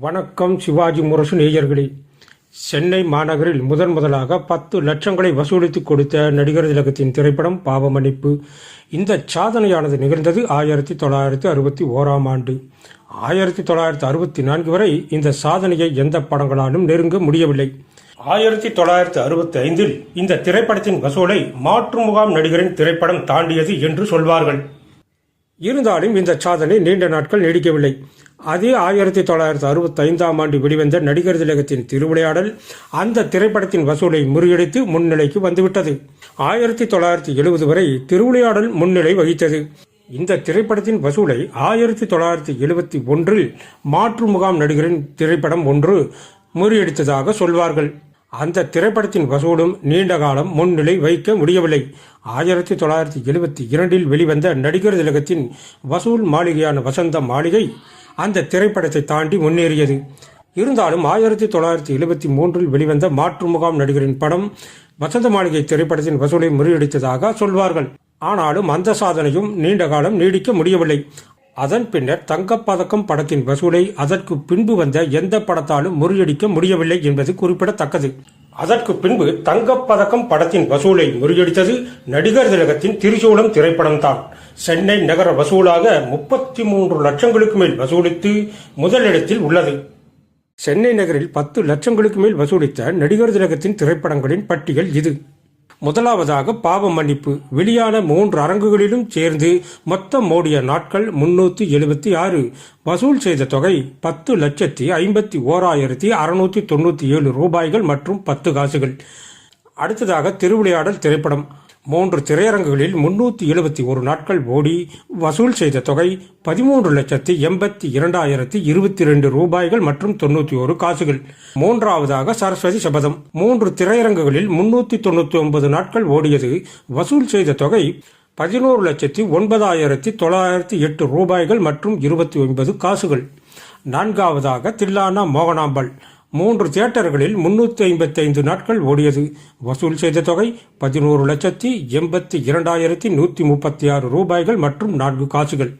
வணக்கம் சிவாஜி முரசு நேயர்களே. சென்னை மாநகரில் முதன் முதலாக பத்து லட்சங்களை வசூலித்து கொடுத்த நடிகர் திலகத்தின் திரைப்படம் பாவமன்னிப்பு. இந்த சாதனையானது நிகழ்ந்தது ஆயிரத்தி தொள்ளாயிரத்தி அறுபத்தி ஓராம் ஆண்டு. ஆயிரத்தி தொள்ளாயிரத்தி அறுபத்தி நான்கு வரை இந்த சாதனையை எந்த படங்களாலும் நெருங்க முடியவில்லை. ஆயிரத்தி தொள்ளாயிரத்தி அறுபத்தி ஐந்தில் இந்த திரைப்படத்தின் வசூலை மாற்று முகாம் நடிகரின் திரைப்படம் தாண்டியது என்று சொல்வார்கள். இருந்தாலும் இந்த சாதனை நீண்ட நாட்கள் நீடிக்கவில்லை. அது ஆயிரத்தி தொள்ளாயிரத்தி அறுபத்தி ஐந்தாம் ஆண்டு வெளிவந்த நடிகர் திலகத்தின் திருவிளையாடல் அந்த திரைப்படத்தின் வசூலை முறியடித்து முன்னிலைக்கு வந்துவிட்டது. ஆயிரத்தி தொள்ளாயிரத்தி எழுபது வரை திருவிளையாடல் முன்னிலை வகித்தது. இந்த திரைப்படத்தின் வசூலை ஆயிரத்தி தொள்ளாயிரத்தி எழுபத்தி ஒன்றில் மாற்று முகாம் நடிகரின் திரைப்படம் ஒன்று முறியடித்ததாக சொல்வார்கள். அந்த திரைப்படத்தின் வசூலும் நீண்ட காலம் முன்னிலை வைக்க முடியவில்லை. ஆயிரத்தி தொள்ளாயிரத்தி எழுபத்தி இரண்டில் வெளிவந்த நடிகர் திலகத்தின் வசூல் மாளிகையான வசந்த மாளிகை அந்த திரைப்படத்தை தாண்டி முன்னேறியது. இருந்தாலும் ஆயிரத்தி தொள்ளாயிரத்தி எழுபத்தி மூன்றில் வெளிவந்த மாற்று முகாம் நடிகரின் படம் வசந்த மாளிகை திரைப்படத்தின் வசூலை முறியடித்ததாக சொல்வார்கள். ஆனாலும் அந்த சாதனையும் நீண்ட காலம் நீடிக்க முடியவில்லை. அதன் பின்னர் தங்கப்பதக்கம் படத்தின் வசூலை அதற்கு பின்பு வந்த எந்த படத்தாலும் முறியடிக்க முடியவில்லை என்பது குறிப்பிடத்தக்கது. அதற்கு பின்பு தங்கப்பதக்கம் படத்தின் வசூலை முறியடித்தது நடிகர் திலகத்தின் திரிசூலம் திரைப்படம்தான். சென்னை நகர வசூலாக முப்பத்தி மூன்று லட்சங்களுக்கு மேல் வசூலித்து முதலிடத்தில் உள்ளது. சென்னை நகரில் பத்து லட்சங்களுக்கு மேல் வசூலித்த நடிகர் திலகத்தின் திரைப்படங்களின் பட்டியல் இது. முதலாவதாக பாவ மன்னிப்பு. வெளியான மூன்று அரங்குகளிலும் சேர்ந்து மொத்தம் ஓடிய நாட்கள் முன்னூத்தி எழுபத்தி ஆறு. வசூல் செய்த தொகை பத்து லட்சத்தி ஐம்பத்தி ஓராயிரத்தி அறுநூத்தி தொண்ணூத்தி ஏழு ரூபாய்கள் மற்றும் பத்து காசுகள். அடுத்ததாக திருவிளையாடல் திரைப்படம். மூன்று திரையரங்குகளில் முன்னூத்தி எழுபத்தி ஒரு நாட்கள் ஓடி வசூல் செய்த தொகை பதிமூன்று லட்சத்தி எண்பத்தி இரண்டாயிரத்தி இருபத்தி ரெண்டு ரூபாய்கள் மற்றும் தொண்ணூற்றி ஒரு காசுகள். மூன்றாவதாக சரஸ்வதி சபதம். மூன்று திரையரங்குகளில் முன்னூத்தி தொண்ணூத்தி ஒன்பது நாட்கள் ஓடியது. வசூல் செய்த தொகை பதினோரு லட்சத்தி ஒன்பதாயிரத்தி தொள்ளாயிரத்தி எட்டு ரூபாய்கள் மற்றும் இருபத்தி ஒன்பது காசுகள். நான்காவதாக தில்லானா மோகனாம்பல். மூன்று தியேட்டர்களில் முன்னூற்றி ஐம்பத்தி ஐந்து நாட்கள் ஓடியது. வசூல் செய்த தொகை பதினோரு லட்சத்தி எண்பத்தி இரண்டாயிரத்தி நூற்றி முப்பத்தி ஆறு ரூபாய்கள் மற்றும் நான்கு காசுகள்.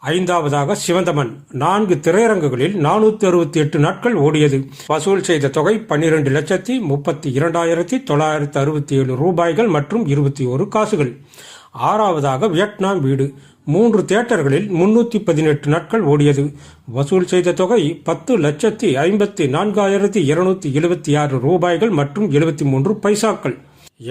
ஐந்தாவதாக சிவந்தமன். நான்கு திரையரங்குகளில் நானூற்றி அறுபத்தி எட்டு நாட்கள் ஓடியது. வசூல் செய்த தொகை பன்னிரண்டு லட்சத்தி முப்பத்தி இரண்டாயிரத்தி தொள்ளாயிரத்தி அறுபத்தி ஏழு ரூபாய்கள் மற்றும் இருபத்தி ஒரு காசுகள். ஆறாவதாக வியட்நாம் வீடு. மூன்று தியேட்டர்களில் முன்னூற்றி பதினெட்டு நாட்கள் ஓடியது. வசூல் செய்த தொகை பத்து லட்சத்தி ஐம்பத்தி நான்காயிரத்தி இருநூத்தி எழுபத்தி ஆறு ரூபாய்கள் மற்றும் எழுபத்தி மூன்று பைசாக்கள்.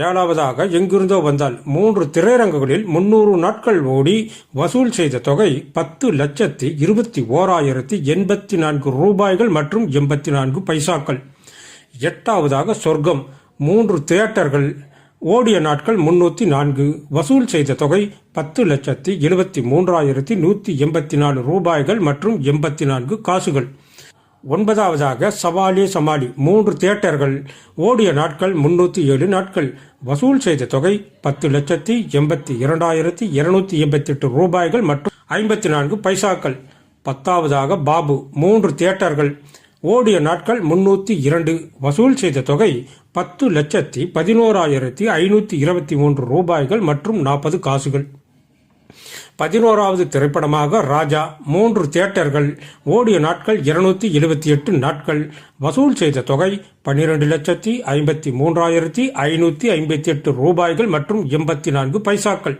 ஏழாவதாக எங்கிருந்தோ வந்தால் மூன்று திரையரங்குகளில் முன்னூறு நாட்கள் ஓடி வசூல் செய்த தொகை பத்து லட்சத்தி இருபத்தி ஓராயிரத்தி எண்பத்தி நான்கு ரூபாய்கள் மற்றும் எண்பத்தி நான்கு பைசாக்கள். எட்டாவதாக சொர்க்கம். மூன்று தியேட்டர்கள் ஓடிய நாட்கள் முன்னூற்றி நான்கு. வசூல் செய்த தொகை பத்து லட்சத்தி எழுபத்தி மூன்றாயிரத்தி நூற்றி எண்பத்தி நாலு ரூபாய்கள் மற்றும் எண்பத்தி நான்கு காசுகள். ஒன்பதாவதாக சவாலி சமாளி மூன்று தியேட்டர்கள். ஓடிய நாட்கள் முன்னூற்றி ஏழு நாட்கள். வசூல் செய்த தொகை பத்து லட்சத்தி எண்பத்தி இரண்டாயிரத்தி இருநூத்தி எண்பத்தி எட்டு ரூபாய்கள் மற்றும் ஐம்பத்தி நான்கு பைசாக்கள். பத்தாவதாக பாபு மூன்று தியேட்டர்கள். ஓடிய நாட்கள் முன்னூற்றி இரண்டு. வசூல் செய்த தொகை பத்து லட்சத்தி பதினோராயிரத்தி ஐநூற்றி இருபத்தி மூன்று ரூபாய்கள் மற்றும் நாற்பது காசுகள். பதினோராவது திரைப்படமாக ராஜா மூன்று தியேட்டர்கள் ஓடிய நாட்கள் இருநூத்தி எழுபத்தி எட்டு நாட்கள். வசூல் செய்த தொகை பன்னிரண்டு லட்சத்தி ஐம்பத்தி மூன்றாயிரத்தி ஐநூற்றி ஐம்பத்தி எட்டு ரூபாய்கள் மற்றும் எண்பத்தி நான்கு பைசாக்கள்.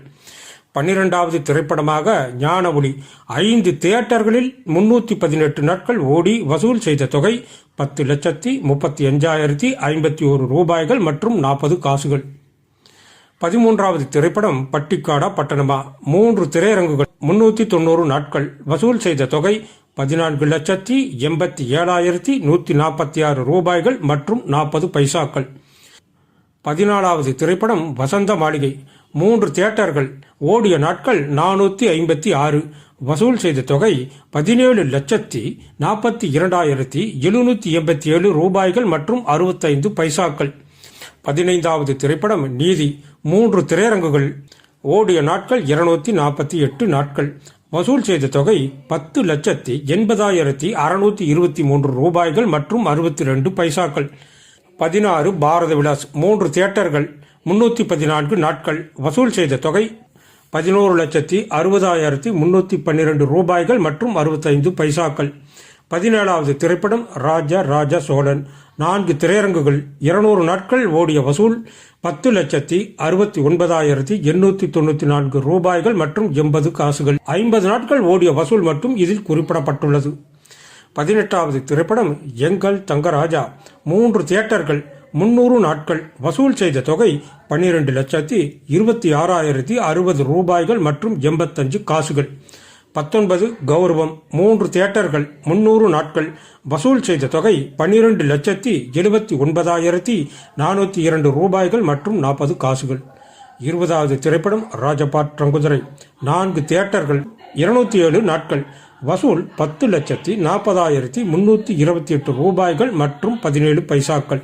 பன்னிரெண்டாவது திரைப்படமாக ஞான ஒளி ஐந்து தியேட்டர்களில் முன்னூற்றி பதினெட்டு நாட்கள் ஓடி வசூல் செய்த தொகை பத்து லட்சத்தி முப்பத்தி அஞ்சாயிரத்தி ஐம்பத்தி ஒரு ரூபாய்கள் மற்றும் நாற்பது காசுகள். பதிமூன்றாவது திரைப்படம் பட்டிக்காடா பட்டணமா? மூன்று திரையரங்குகள் முன்னூற்றி தொண்ணூறு நாட்கள் வசூல் செய்த தொகை பதினான்கு லட்சத்தி எண்பத்தி ஏழாயிரத்தி நூற்றி நாற்பத்தி ஆறு ரூபாய்கள் மற்றும் நாற்பது பைசாக்கள். பதினாலாவது திரைப்படம் வசந்த மாளிகை. மூன்று தியேட்டர்கள். ஓடிய நாட்கள் நானூற்றி ஐம்பத்தி ஆறு. வசூல் செய்த தொகை பதினேழு லட்சத்தி நாற்பத்தி இரண்டாயிரத்தி எழுநூற்றி எண்பத்தி ஏழு ரூபாய்கள் மற்றும் அறுபத்தைந்து பைசாக்கள். பதினைந்தாவது திரைப்படம் நீதி. மூன்று திரையரங்குகள். ஓடிய நாட்கள் இருநூத்தி நாற்பத்தி எட்டு நாட்கள். வசூல் செய்த தொகை பத்து லட்சத்தி எண்பதாயிரத்தி அறுநூத்தி இருபத்தி மூன்று ரூபாய்கள் மற்றும் அறுபத்தி ரெண்டு பைசாக்கள். பதினாறு பாரத விலாஸ். மூன்று தியேட்டர்கள். முன்னூற்றி பதினான்கு நாட்கள் வசூல் செய்த தொகை பதினோரு லட்சத்தி அறுபதாயிரத்தி முன்னூற்றி பன்னிரெண்டு ரூபாய்கள் மற்றும் அறுபத்தைந்து பைசாக்கள். பதினேழாவது திரைப்படம் ராஜா ராஜா சோழன். நான்கு திரையரங்குகள் இருநூறு நாட்கள் ஓடிய வசூல் பத்து லட்சத்தி அறுபத்தி ஒன்பதாயிரத்தி எண்ணூற்றி தொண்ணூற்றி நான்கு ரூபாய்கள் மற்றும் எண்பது காசுகள். ஐம்பது நாட்கள் ஓடிய வசூல் மட்டும் இதில் குறிப்பிடப்பட்டுள்ளது. பதினெட்டாவது திரைப்படம் எங்கள் தங்கராஜா. மூன்று தியேட்டர்கள் முன்னூறு நாட்கள் வசூல் செய்த தொகை பன்னிரண்டு லட்சத்தி இருபத்தி ஆறாயிரத்தி அறுபது ரூபாய்கள் மற்றும் எண்பத்தஞ்சு காசுகள். பத்தொன்பது கௌரவம் மூன்று தியேட்டர்கள் முன்னூறு நாட்கள் வசூல் செய்த தொகை பன்னிரண்டு லட்சத்தி எழுபத்தி ஒன்பதாயிரத்தி நானூற்றி இரண்டு ரூபாய்கள் மற்றும் நாற்பது காசுகள். இருபதாவது திரைப்படம் ராஜபாட் ரங்குதுரை. நான்கு தியேட்டர்கள் இருநூத்தி ஏழு நாட்கள் வசூல் பத்து லட்சத்தி நாற்பதாயிரத்தி முன்னூற்றி இருபத்தி எட்டு ரூபாய்கள் மற்றும் பதினேழு பைசாக்கள்.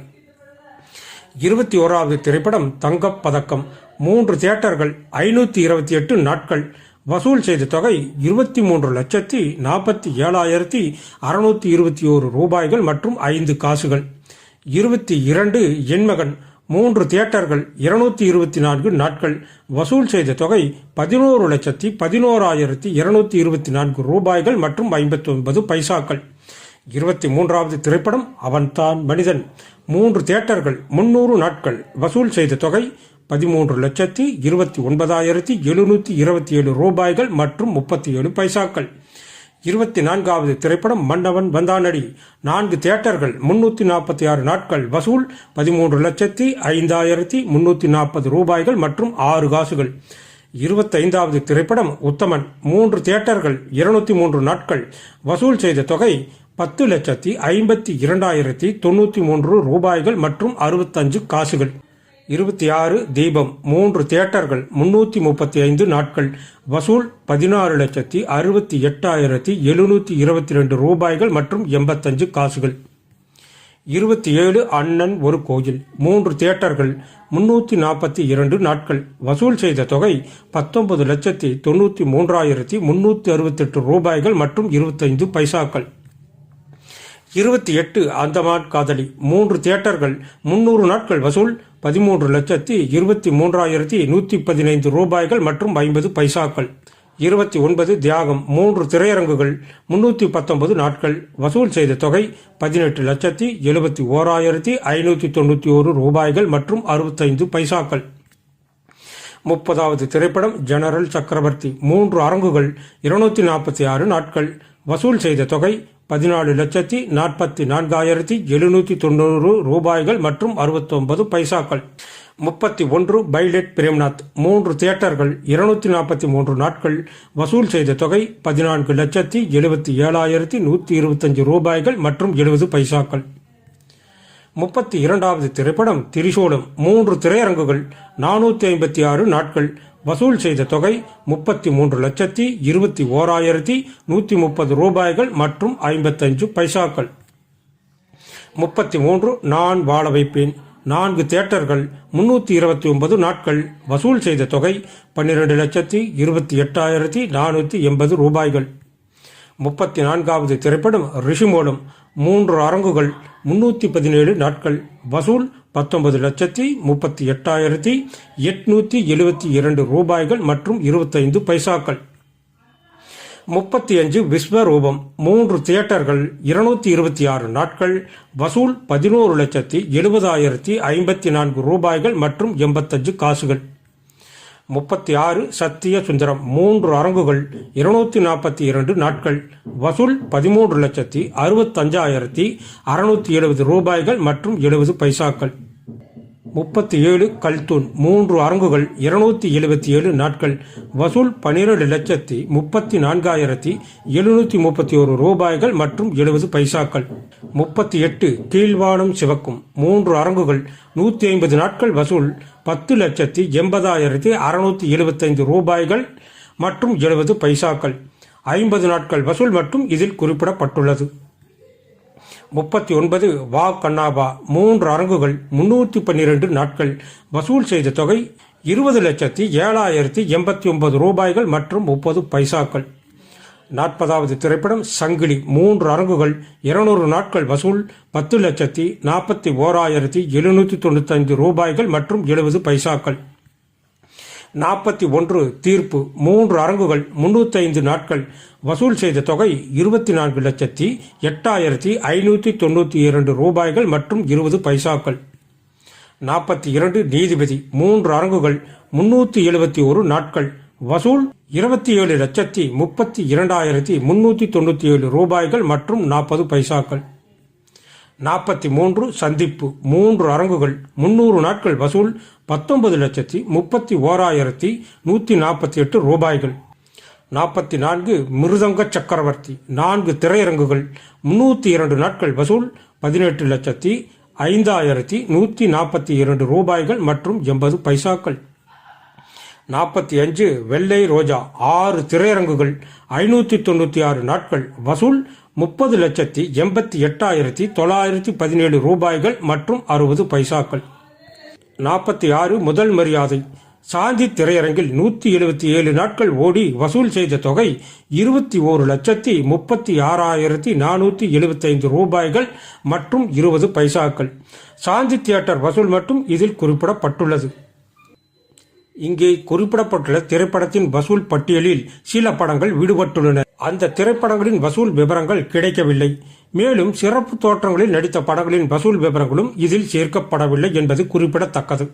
இருபத்தி ஓராவது திரைப்படம் தங்கப் பதக்கம் மூன்று தியேட்டர்கள் ஐநூற்றி இருபத்தி எட்டு நாட்கள். வசூல் செய்த தொகை இருபத்தி மூன்று லட்சத்தி நாற்பத்தி ஏழாயிரத்தி அறுநூத்தி இருபத்தி ஓரு ரூபாய்கள் மற்றும் ஐந்து காசுகள். இருபத்தி இரண்டு எண்மகன் மூன்று தியேட்டர்கள் இருநூத்தி இருபத்தி நான்கு நாட்கள். வசூல் செய்த தொகை பதினோரு லட்சத்தி பதினோராயிரத்தி இருநூத்தி இருபத்தி நான்கு ரூபாய்கள் மற்றும் ஐம்பத்தி ஒன்பது பைசாக்கள். இருபத்தி மூன்றாவது திரைப்படம் அவன்தான் மனிதன். மூன்று தியேட்டர்கள் முன்னூறு நாட்கள் வசூல் செய்த தொகை பதிமூன்று லட்சத்தி இருபத்தி ஒன்பதாயிரத்தி எழுநூற்றி இருபத்தி ஏழு ரூபாய்கள் மற்றும் முப்பத்தி ஏழு பைசாக்கள். இருபத்தி நான்காவது திரைப்படம் மன்னவன் வந்தானடி. நான்கு தியேட்டர்கள் முன்னூற்றி நாற்பத்தி ஆறு நாட்கள் வசூல் பதிமூன்று லட்சத்தி ஐந்தாயிரத்தி முன்னூற்றி நாற்பது ரூபாய்கள் மற்றும் ஆறு காசுகள். இருபத்தைந்தாவது திரைப்படம் உத்தமன். மூன்று தியேட்டர்கள் இருநூத்தி மூன்று நாட்கள் வசூல் செய்த தொகை பத்து லட்சத்தி ஐம்பத்தி இரண்டாயிரத்தி தொண்ணூற்றி மூன்று ரூபாய்கள் மற்றும் அறுபத்தஞ்சு காசுகள். இருபத்தி ஆறு தீபம் மூன்று தியேட்டர்கள் முன்னூற்றி முப்பத்தி ஐந்து நாட்கள். வசூல் பதினாறு லட்சத்தி அறுபத்தி எட்டாயிரத்தி எழுநூற்றி இருபத்தி ரெண்டு ரூபாய்கள் மற்றும் எண்பத்தஞ்சு காசுகள். இருபத்தி ஏழு அண்ணன் ஒரு கோயில் மூன்று தியேட்டர்கள் முன்னூற்றி நாற்பத்தி இரண்டு நாட்கள். வசூல் செய்த தொகை பத்தொன்பது லட்சத்தி தொண்ணூற்றி மூன்றாயிரத்தி முன்னூற்றி அறுபத்தெட்டு ரூபாய்கள் மற்றும் இருபத்தைந்து பைசாக்கள். இருபத்தி எட்டு அந்தமான் காதலி மூன்று தியேட்டர்கள் முன்னூறு நாட்கள் வசூல் பதிமூன்று லட்சத்தி இருபத்தி மூன்றாயிரத்தி நூற்றி பதினைந்து ரூபாய்கள் மற்றும் ஐம்பது பைசாக்கள். இருபத்தி ஒன்பது தியாகம் மூன்று திரையரங்குகள் முன்னூற்றி பத்தொன்பது நாட்கள் வசூல் செய்த தொகை பதினெட்டு லட்சத்தி எழுபத்தி ஓராயிரத்தி ஐநூற்றி தொண்ணூற்றி ஒரு ரூபாய்கள் மற்றும் அறுபத்தைந்து பைசாக்கள். முப்பதாவது திரைப்படம் ஜெனரல் சக்கரவர்த்தி மூன்று அரங்குகள் இருநூற்றி நாற்பத்தி ஆறு நாட்கள் வசூல் செய்த தொகை பதினாலு லட்சத்தி நாற்பத்தி நான்காயிரத்தி எழுநூற்றி தொண்ணூறு ரூபாய்கள் மற்றும் அறுபத்தொன்பது பைசாக்கள். முப்பத்தி ஒன்று பைலட் பிரேம்நாத் மூன்று தியேட்டர்கள் இருநூத்தி நாற்பத்தி மூன்று நாட்கள். வசூல் செய்த தொகை பதினான்கு லட்சத்தி எழுபத்தி ஏழாயிரத்தி நூற்றி இருபத்தஞ்சு ரூபாய்கள் மற்றும் எழுபது பைசாக்கள். முப்பத்தி இரண்டாவது திரைப்படம் திரிசூலம். மூன்று திரையரங்குகள் நானூற்றி ஐம்பத்தி ஆறு நாட்கள். வசூல் செய்த தொகை முப்பத்தி மூன்று லட்சத்தி இருபத்தி ஓராயிரத்தி நூற்றி முப்பது ரூபாய்கள் மற்றும் ஐம்பத்தஞ்சு பைசாக்கள். முப்பத்தி மூன்று நான் வாழ வைப்பேன். நான்கு தியேட்டர்கள் முன்னூற்றி இருபத்தி ஒன்பது நாட்கள். வசூல் செய்த தொகை பன்னிரெண்டு லட்சத்தி இருபத்தி எட்டாயிரத்தி நானூற்றி எண்பது ரூபாய்கள். முப்பத்தி நான்காவது திரைப்படம் ரிஷி மூலம் மூன்று அரங்குகள் முன்னூற்றி பதினேழு நாட்கள். வசூல் பத்தொன்பது லட்சத்தி முப்பத்தி எட்டாயிரத்தி எட்நூற்றி எழுபத்தி இரண்டு ரூபாய்கள் மற்றும் இருபத்தைந்து பைசாக்கள். முப்பத்தி அஞ்சு விஸ்வரூபம் மூன்று தியேட்டர்கள் இருநூத்தி இருபத்தி ஆறு நாட்கள். வசூல் பதினோரு லட்சத்தி எழுபதாயிரத்தி ஐம்பத்தி நான்கு ரூபாய்கள் மற்றும் எண்பத்தஞ்சு காசுகள். முப்பத்தி ஆறு சத்திய சுந்தரம் மூன்று அரங்குகள் இருநூத்தி நாற்பத்தி இரண்டு நாட்கள் வசூல் பதிமூன்று லட்சத்தி அறுபத்தஞ்சாயிரத்தி அறுநூத்தி எழுபது ரூபாய்கள் மற்றும் எழுபது பைசாக்கள். முப்பத்தி ஏழு கல்தூன் மூன்று அரங்குகள் இருநூத்தி எழுபத்தி ஏழு நாட்கள் வசூல் பனிரெண்டு லட்சத்தி முப்பத்தி நான்காயிரத்தி எழுநூத்தி முப்பத்தி ஒரு ரூபாய்கள் மற்றும் எழுபது பைசாக்கள். முப்பத்தி எட்டு கீழ்வானம் சிவக்கும் மூன்று அரங்குகள் நூற்றி ஐம்பது நாட்கள் வசூல் பத்து லட்சத்தி எண்பதாயிரத்தி அறுநூத்தி எழுபத்தைந்து ரூபாய்கள் மற்றும் எழுபது பைசாக்கள். ஐம்பது நாட்கள் வசூல் மட்டும் இதில் குறிப்பிடப்பட்டுள்ளது. முப்பத்தி ஒன்பது வா கண்ணாபா மூன்று அரங்குகள் முன்னூற்றி பன்னிரண்டு நாட்கள். வசூல் செய்த தொகை இருபது லட்சத்தி ஏழாயிரத்தி எண்பத்தி ஒன்பது ரூபாய்கள் மற்றும் முப்பது பைசாக்கள். நாற்பதாவது திரைப்படம் சங்கிலி மூன்று அரங்குகள் இருநூறு நாட்கள் வசூல் பத்து லட்சத்தி நாற்பத்தி ஓராயிரத்தி எழுநூற்றி தொண்ணூத்தைந்து ரூபாய்கள் மற்றும் எழுபது பைசாக்கள். நாற்பத்தி ஒன்று தீர்ப்பு மூன்று அரங்குகள் முன்னூத்தைந்து நாட்கள். வசூல் செய்த தொகை இருபத்தி நான்கு லட்சத்தி எட்டாயிரத்தி ஐநூற்றி தொண்ணூற்றி இரண்டு ரூபாய்கள் மற்றும் இருபது பைசாக்கள். நாற்பத்தி இரண்டு நீதிபதி மூன்று அரங்குகள் முன்னூற்றி எழுபத்தி ஒரு நாட்கள். வசூல் இருபத்தி ஏழு லட்சத்தி முப்பத்தி இரண்டாயிரத்தி முன்னூற்றி தொண்ணூற்றி ஏழு ரூபாய்கள் மற்றும் நாற்பது பைசாக்கள். நாற்பத்தி மூன்று சந்திப்பு மூன்று அரங்குகள் முன்னூறு நாட்கள் வசூல் பத்தொன்பது லட்சத்தி முப்பத்தி ஓராயிரத்தி நூற்றி நாற்பத்தி எட்டு ரூபாய்கள். நாற்பத்தி நான்கு மிருதங்க சக்கரவர்த்தி நான்கு திரையரங்குகள் முன்னூற்றி இரண்டு நாட்கள் வசூல் பதினெட்டு லட்சத்தி ஐந்தாயிரத்தி நூற்றி நாற்பத்தி இரண்டு ரூபாய்கள் மற்றும் எண்பது பைசாக்கள். நாற்பத்தி அஞ்சு வெள்ளை ரோஜா ஆறு திரையரங்குகள் ஐநூற்றி தொண்ணூற்றி ஆறு நாட்கள் வசூல் முப்பது லட்சத்தி எண்பத்தி எட்டாயிரத்தி தொள்ளாயிரத்தி பதினேழு ரூபாய்கள் மற்றும் அறுபது பைசாக்கள். நாற்பத்தி ஆறு முதல் மரியாதை. சாந்தி திரையரங்கில் நூற்றி எழுபத்தி ஏழு நாட்கள் ஓடி வசூல் செய்த தொகை இருபத்தி ஓரு லட்சத்தி முப்பத்தி ஆறாயிரத்தி நானூற்றி எழுபத்தைந்து ரூபாய்கள் மற்றும் இருபது பைசாக்கள். சாந்தி தியேட்டர் வசூல் மட்டும் இதில் குறிப்பிடப்பட்டுள்ளது. இங்கே குறிப்பிடப்பட்டுள்ள திரைப்படத்தின் வசூல் பட்டியலில் சில படங்கள் விடுபட்டுள்ளன. அந்த திரைப்படங்களின் வசூல் விவரங்கள் கிடைக்கவில்லை. மேலும் சிறப்பு தோற்றங்களில் நடித்த படங்களின் வசூல் விவரங்களும் இதில் சேர்க்கப்படவில்லை என்பது குறிப்பிடத்தக்கது.